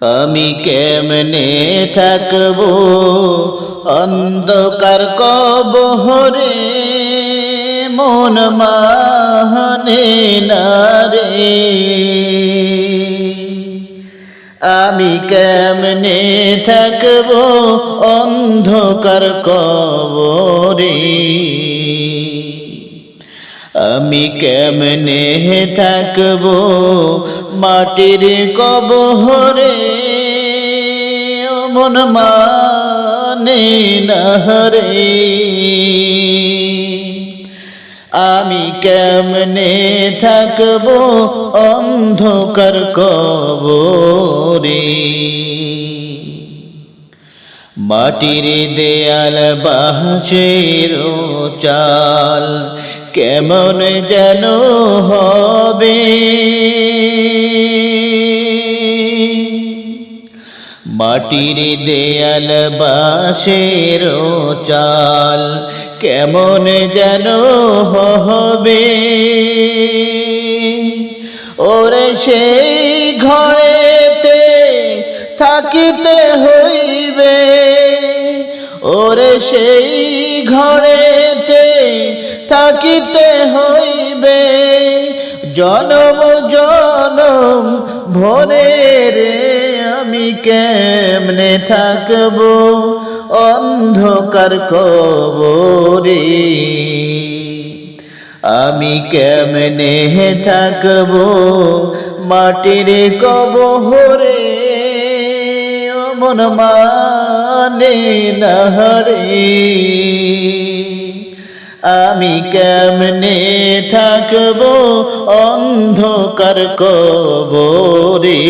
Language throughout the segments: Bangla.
আমি কেমনে থাকব? অন্ধকার কব কবহরে মন মাহনে না রে। আমি কেমনে থাকব? অন্ধকার কবরে আমি কেমনে থাকব মাটির কবহরে? মন মানে নহরে আমি কেমনে থাকব অন্ধকার কবরে? মাটির দেয়াল বাঁশের চাল, কেমন যেন হবে? মাটির দেয়াল বাঁশের চাল, কেমন যেন হবে? ওরে সেই ঘরেতে থাকিতে ওরে সেই ঘরেতে থাকিতে হইবে। জনম জনম ভরে রে আমি কেমনে থাকব? অন্ধকার কবরে আমি কেমনে থাকব? মাটির কবহরে মন মানে নহরে আমি কেমনে থাকব অন্ধকার কবরে?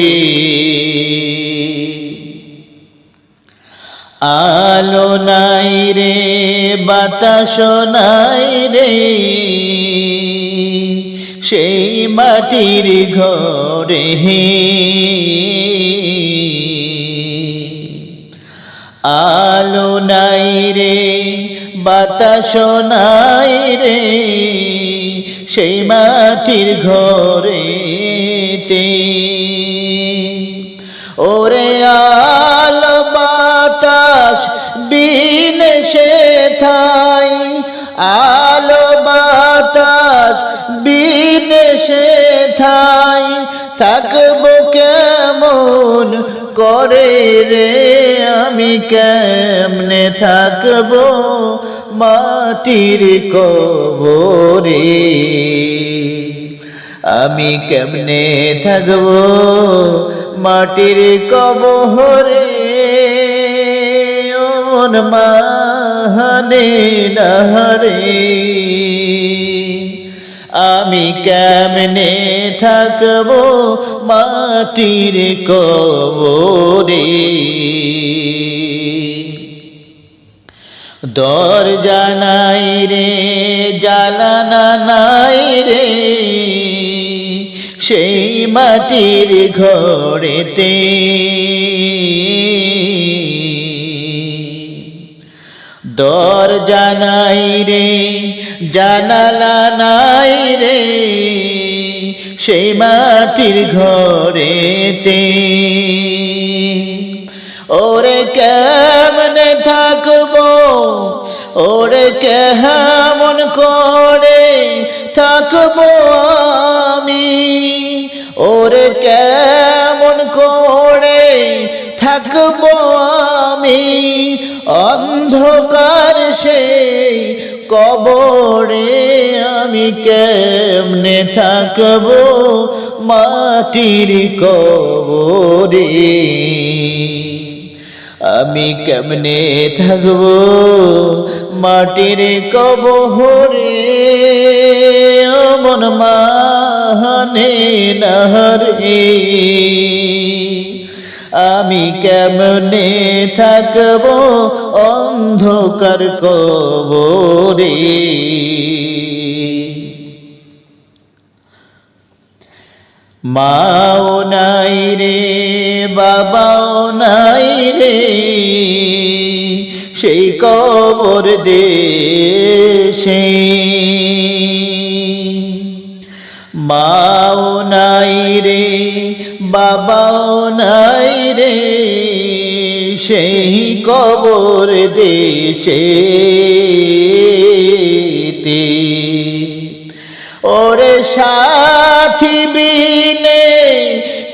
আলো নাই রে বাতাস নাই রে। সেই মাটির ঘরে আলো নাই রে বাতাস নাই রে, সেই মাটির ঘরেতে। ওরে আলো বাতাস বিন সে থাই, আলো বাতাস বিন সে থাই, থাকব কেমন করে রে? আমি কেমনে থাকব মাটির কবরে? আমি কেমনে থাকব মাটির কবরে? ওন মাহানে নহরে। আমি কেমনে থাকব মাটির কবরে? দর জানাই রে জ্বালানা নাই রে। সেই মাটির ঘরেতে দর জানাই রে জানালা নাই রে সেই মাটির ঘরে তে ওরে কেমন থাকব ওরে কেমন করে থাকব? কবরে আমি কেমনে থাকব? মাটির কবরে আমি কেমনে থাকব? মাটির কবহরে মন মাহানে নহরে। আমি কেমনে থাকব? অন্ধকার কবরে। মাও নাই রে, বাবাও নাই রে, সেই কবর দেশে। মাও নাই রে বাবাও নাই রে, সেই কবর দেশে। ওরে সাথী বিনে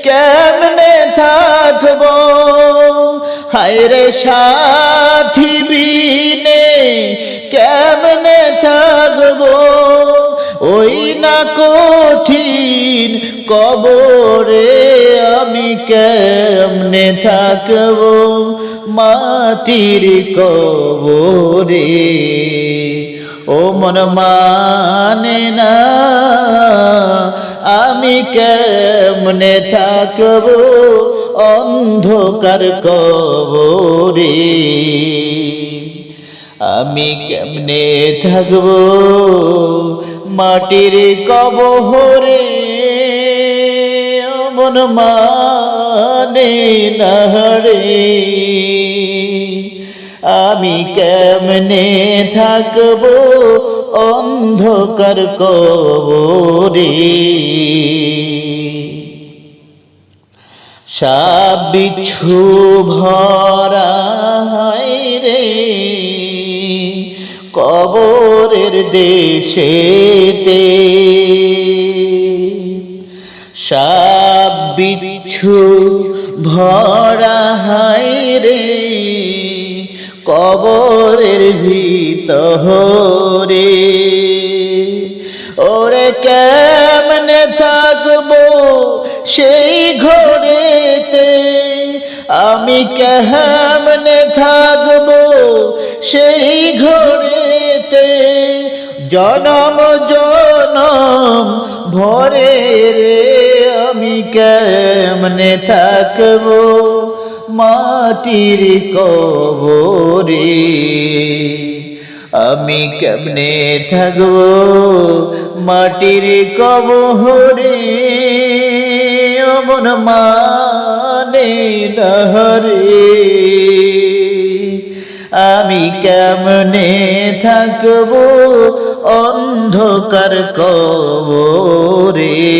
কেমনে থাকব? হায়রে সাথী বিনে কেমনে থাকব? ওই না কঠিন কবরে আমি কেমনে থাকব? মাটির কবরে। ও মন মানে না, আমি কেমনে থাকব? অন্ধকার কবরে। আমি কেমনে থাকব? মাটির কবহরে মন মানে না রে আমি কেমনে থাকব অন্ধকার কবরে? সাপ বিচ্ছু ভরা হায় রে, কবরের দেশেতে। সাপ বিচ্ছু ভরা হায় রে, কবরের ভিতরে। ওরে কেমনে থাকব সেই ঘরেতে? আমি কেমনে থাকব সেই ঘরেতে? জনম জনম ভরে রে আমি কেমনে থাকব মাটির কবরে? আমি কেমনে থাকব মাটির কবরে? অমন মানে নহরে আমি কেমনে থাকব? অন্ধকার কবরে।